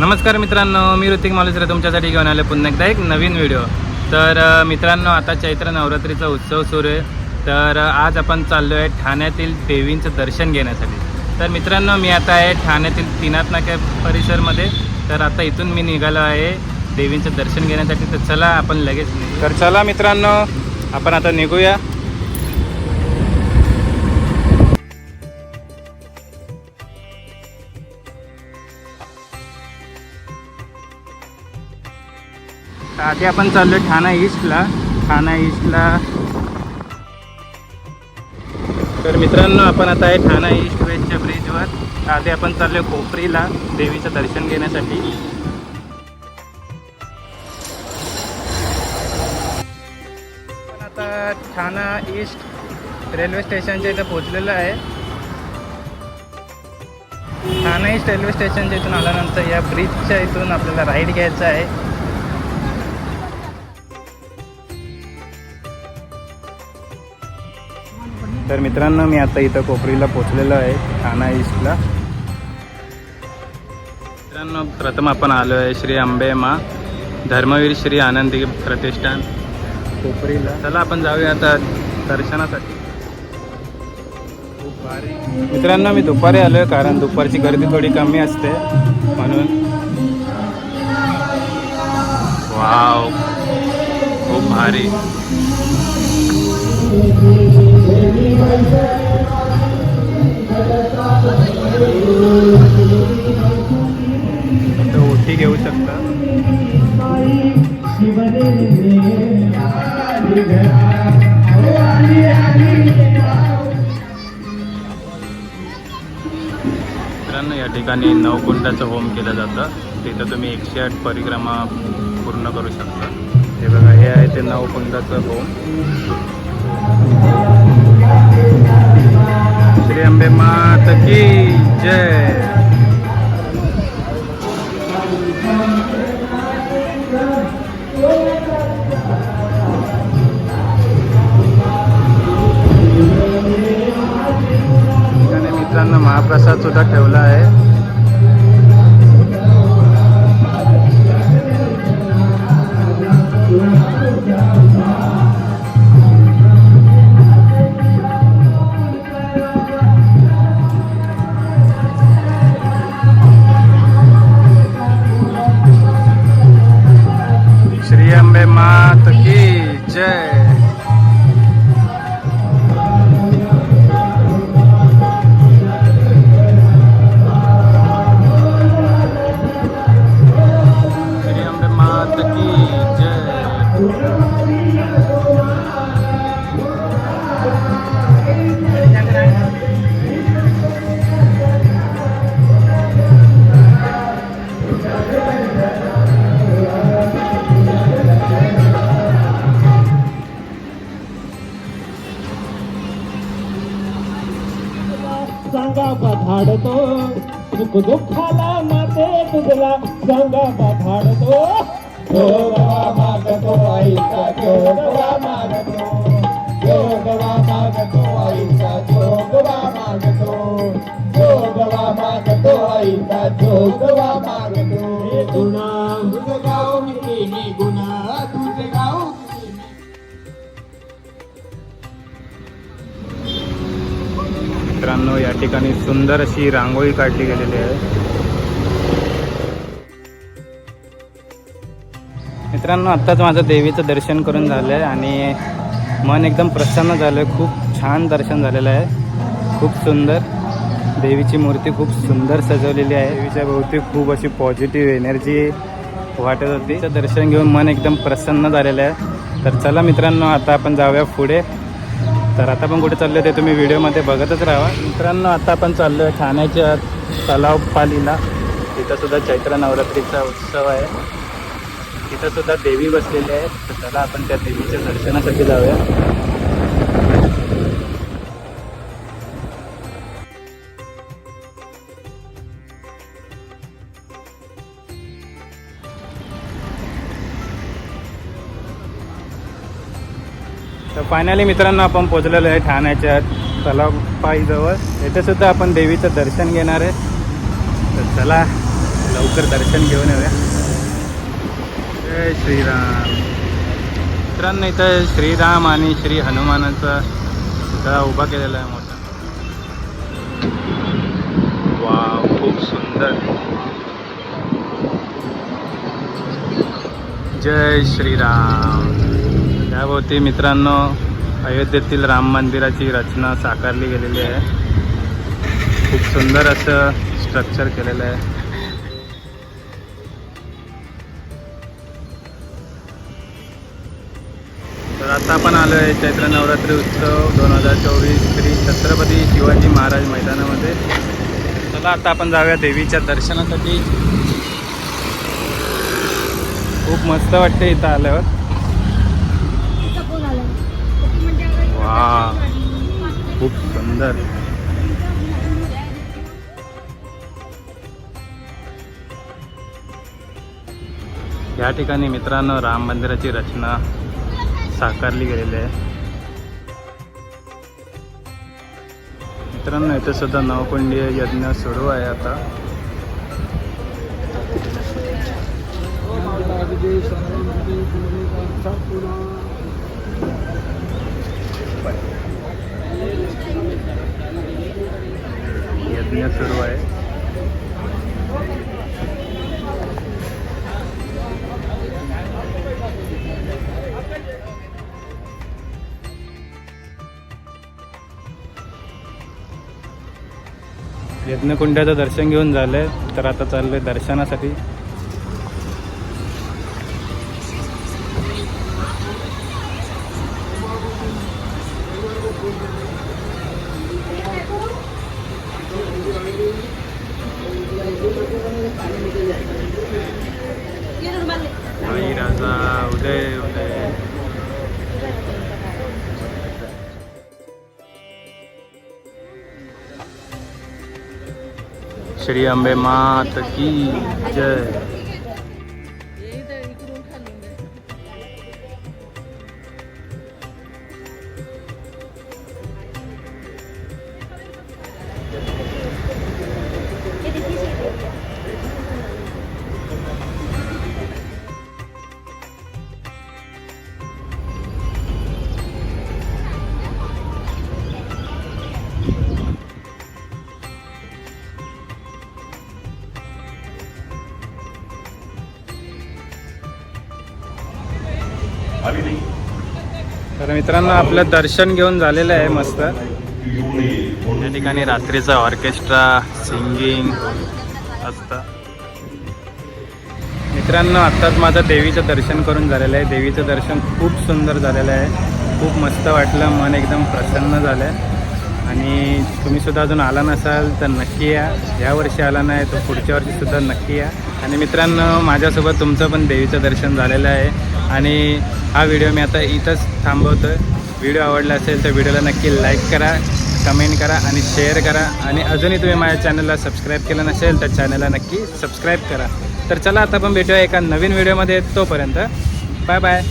नमस्कार मित्रांनो मी ऋतिक मालुसरे तुमच्यासाठी घेऊन आले पुन्हा एकदा एक नवीन व्हिडिओ तर मित्रांनो आता चैत्र नवरात्रीचा उत्सव सुरू आहे. तर आज आपण चाललो आहे ठाण्यातील देवींचं दर्शन घेण्यासाठी. तर मित्रांनो मी आता आहे ठाण्यातील तीनाथ नाक्या परिसरमध्ये. तर आता इथून मी निघालो आहे देवींचं दर्शन घेण्यासाठी. तर चला आपण लगेच तर चला मित्रांनो आपण आता निघूया. तर आधी आपण चाललो ठाणा ईस्टला ठाणा ईस्टला तर मित्रांनो आपण आता आहे ठाणा ईस्ट वेस्टच्या ब्रिजवर आधी आपण चाललो कोपरीला देवीचं दर्शन घेण्यासाठी. आता ठाणा ईस्ट रेल्वे स्टेशनच्या इथं पोचलेलं आहे. ठाणा ईस्ट रेल्वे स्टेशनच्या इथून आल्यानंतर या ब्रिजच्या इथून आपल्याला राईड घ्यायचा आहे. तर मित्रांनो मी आता इथं कोपरीला पोचलेलो आहे ठाणा ईस्टला मित्रांनो प्रथम आपण आलो आहे श्री आंबेमा धर्मवीर श्री आनंदी प्रतिष्ठान कोपरीला. चला आपण जाऊया आता दर्शनासाठी. खूप भारी मित्रांनो मी दुपारी आलो आहे कारण दुपारची गर्दी थोडी कमी असते म्हणून. वाव खूप भारी. ओटी घेऊ शकता. मित्रांनो या ठिकाणी नवकुंडाचं होम केलं जातं. तिथं तुम्ही एकशे आठ परिक्रमा पूर्ण करू शकता. हे बघा हे आहे ते नवकुंडाचं होम. श्री मात की जय। मित्रांनो महाप्रसाद सुद्धा ठेवला आहे. सुख दुःखाला माते तुझला सांगा धाडतो जोगवा मागतो आईचा जोगवा मागतो. जोगवा मागतो आईचा जोगवा मागतो. जोगवा मागतो आईचा जोगवा मागतो. हे मित्रांनो या ठिकाणी सुंदर अशी रांगोळी काढली गेलेली आहे. मित्रांनो आत्ताच माझं देवीचं दर्शन करून झालं आहे आणि मन एकदम प्रसन्न झालं आहे खूप छान दर्शन झालेलं आहे. खूप सुंदर. देवीची मूर्ती खूप सुंदर सजवलेली आहे. देवीच्या भोवती खूप अशी पॉझिटिव्ह एनर्जी वाटत होती. दर्शन घेऊन मन एकदम प्रसन्न झालेलं आहे. तर चला मित्रांनो आता आपण जाऊया पुढे. तर आता पण कुठे चाललो ते तुम्ही व्हिडिओमध्ये बघतच राहा. मित्रांनो आता आपण चाललो आहे ठाण्याच्या तलाव पालीला. तिथंसुद्धा चैत्र नवरात्रीचा उत्सव आहे. तिथंसुद्धा देवी बसलेली आहे. तर चला आपण त्या देवीच्या दर्शनासाठी जाऊया. तर फायनली मित्रांनो आपण पोचलेलो आहे ठाण्याच्या तलावपाईजवळ. येथे सुद्धा आपण देवीचं दर्शन घेणार आहे. तर चला लवकर दर्शन घेऊन येऊया. जय श्रीराम. मित्रांनो इथं श्रीराम आणि श्री हनुमानाचा पुतळा उभा केलेला आहे मोठा. वाव खूप सुंदर. जय श्रीराम. त्याभोवती मित्रांनो अयोध्येतील राम मंदिराची रचना साकारली गेलेली आहे. खूप सुंदर असं स्ट्रक्चर केलेलं आहे. तर आता आपण आलो आहे चैत्र नवरात्री उत्सव दोन हजार चोवीस श्री छत्रपती शिवाजी महाराज मैदानामध्ये. चला आता आपण जाऊया देवीच्या दर्शनासाठी. खूप मस्त वाटते इथं आल्यावर. वा खूप सुंदर या ठिकाणी मित्रांनो राम मंदिराची रचना साकारली गेलेली आहे मित्रांनो इथं सुद्धा नवकुंडीय यज्ञ सुरू आहे आता यज्ञ सुरू आहे. यज्ञकुंडाचं दर्शन घेऊन झालं तर आता चाललोय दर्शनासाठी. राजा उदय उदय श्री अंबे मात की जय तर मित्रांनो आपलं दर्शन घेऊन झालेलं आहे मस्त. या ठिकाणी रात्रीचा ऑर्केस्ट्रा सिंगिंग असतं मित्रांनो आत्ताच माझं देवीचं दर्शन करून झालेलं आहे. देवीचं दर्शन खूप सुंदर झालेलं आहे. खूप मस्त वाटलं मन एकदम प्रसन्न झालं. आहे आणि तुम्हीसुद्धा अजून आला नसाल तर नक्की या. या वर्षी आला नाही तर पुढच्या वर्षीसुद्धा नक्की या. आणि मित्रांनो माझ्यासोबत तुमचं पण देवीचं दर्शन झालेलं आहे. आणि हा व्हिडिओ मी आता इथंच थांबवतो आहे व्हिडिओ आवडला असेल तर व्हिडिओला नक्की लाईक करा कमेंट करा आणि शेअर करा. आणि अजूनही तुम्ही माझ्या चॅनलला सबस्क्राईब केलं नसेल तर चॅनलला नक्की सबस्क्राईब करा. तर चला आता आपण भेटूया एका नवीन व्हिडिओमध्ये तोपर्यंत. Bye bye